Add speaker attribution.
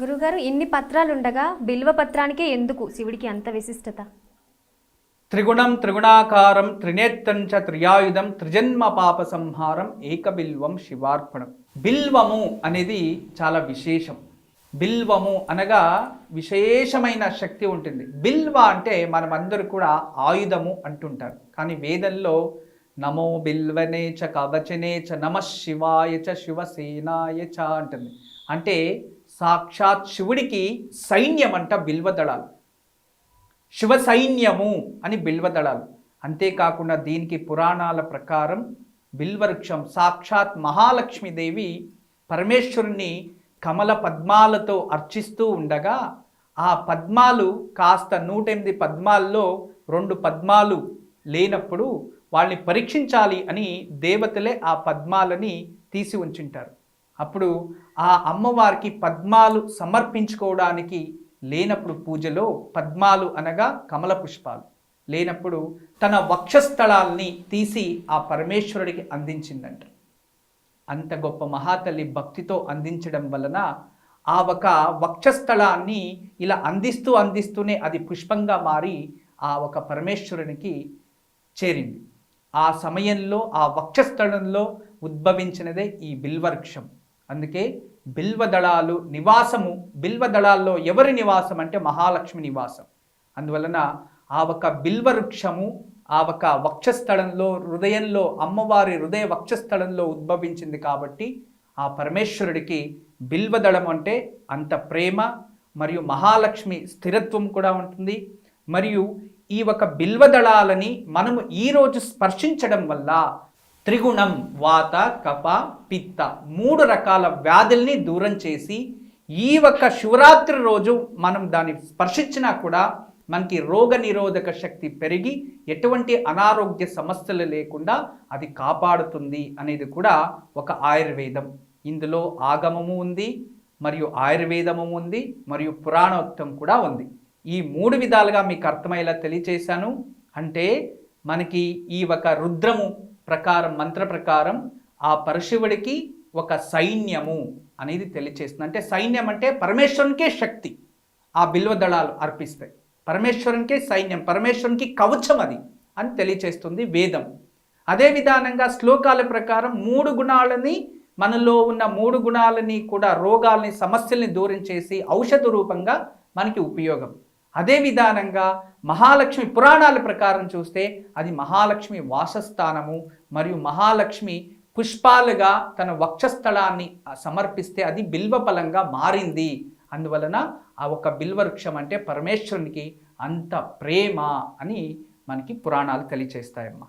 Speaker 1: గురుగారు ఇన్ని పత్రాలు ఉండగా బిల్వ పత్రానికే ఎందుకు శివుడికి అంత విశిష్టత?
Speaker 2: త్రిగుణం త్రిగుణాకారం త్రినేత్రం చ త్రియాయుధం త్రిజన్మ పాప సంహారం ఏకబిల్వం శివార్పణం. బిల్వము అనేది చాలా విశేషం. బిల్వము అనగా విశేషమైన శక్తి ఉంటుంది. బిల్వ అంటే మనమందరూ కూడా ఆయుధము అంటుంటారు. కానీ వేదంలో నమో బిల్వనే చ కవచనే చ నమ శివాయ చ శివసేనాయ చ అంటుంది. అంటే సాక్షాత్ శివుడికి సైన్యం అంట బిల్వదళాలు. శివ సైన్యము అని బిల్వదళాలు. అంతేకాకుండా దీనికి పురాణాల ప్రకారం బిల్వవృక్షం సాక్షాత్ మహాలక్ష్మీదేవి పరమేశ్వరుని కమల పద్మాలతో అర్చిస్తూ ఉండగా ఆ పద్మాలు కాస్త నూటెనిమిది పద్మాల్లో రెండు పద్మాలు లేనప్పుడు వాళ్ళని పరీక్షించాలి అని దేవతలే ఆ పద్మాలని తీసి ఉంచుంటారు. అప్పుడు ఆ అమ్మవారికి పద్మాలు సమర్పించుకోవడానికి లేనప్పుడు పూజలో పద్మాలు అనగా కమల పుష్పాలు లేనప్పుడు తన వక్షస్థలాల్ని తీసి ఆ పరమేశ్వరుడికి అందించిందంట. అంత గొప్ప మహాతల్లి భక్తితో అందించడం వలన ఆ ఒక వక్షస్థలాన్ని ఇలా అందిస్తూ అందిస్తూనే అది పుష్పంగా మారి ఆ ఒక పరమేశ్వరునికి చేరింది. ఆ సమయంలో ఆ వక్షస్థలంలో ఉద్భవించినదే ఈ బిల్వవృక్షం. అందుకే బిల్వదళాలు నివాసము బిల్వదళాల్లో ఎవరి నివాసం అంటే మహాలక్ష్మి నివాసం. అందువలన ఆ ఒక బిల్వవృక్షము ఆ ఒక వక్షస్థలంలో హృదయంలో అమ్మవారి హృదయ వక్షస్థలంలో ఉద్భవించింది కాబట్టి ఆ పరమేశ్వరుడికి బిల్వదళం అంటే అంత ప్రేమ మరియు మహాలక్ష్మి స్థిరత్వం కూడా ఉంటుంది. మరియు ఈ ఒక బిల్వదళాలని మనము ఈరోజు స్పర్శించడం వల్ల త్రిగుణం వాత కప పిత్త మూడు రకాల వ్యాధుల్ని దూరం చేసి ఈ ఒక్క శివరాత్రి రోజు మనం దాన్ని స్పర్శించినా కూడా మనకి రోగ నిరోధక శక్తి పెరిగి ఎటువంటి అనారోగ్య సమస్యలు లేకుండా అది కాపాడుతుంది అనేది కూడా ఒక ఆయుర్వేదం. ఇందులో ఆగమము ఉంది మరియు ఆయుర్వేదము ఉంది మరియు పురాణోక్తం కూడా ఉంది. ఈ మూడు విధాలుగా మీకు అర్థమయ్యేలా తెలియచేశాను. అంటే మనకి ఈ ఒక రుద్రము ప్రకారం మంత్ర ప్రకారం ఆ పరశివుడికి ఒక సైన్యము అనేది తెలియచేస్తుంది. అంటే సైన్యం అంటే పరమేశ్వరునికే శక్తి. ఆ బిల్వ దళాలు అర్పిస్తాయి. పరమేశ్వరునికే సైన్యం పరమేశ్వరునికి కవచం అది అని తెలియచేస్తుంది వేదం. అదే విధానంగా శ్లోకాల ప్రకారం మూడు గుణాలని మనలో ఉన్న మూడు గుణాలని కూడా రోగాల్ని సమస్యల్ని దూరం చేసి ఔషధ రూపంగా మనకి ఉపయోగం. అదే విధానంగా మహాలక్ష్మి పురాణాల ప్రకారం చూస్తే అది మహాలక్ష్మి వాసస్థానము మరియు మహాలక్ష్మి పుష్పాలుగా తన వక్షస్థలాన్ని సమర్పిస్తే అది బిల్వఫలంగా మారింది. అందువలన ఆ ఒక బిల్వవృక్షం అంటే పరమేశ్వరునికి అంత ప్రేమ అని మనకి పురాణాలు తెలియచేస్తాయమ్మా.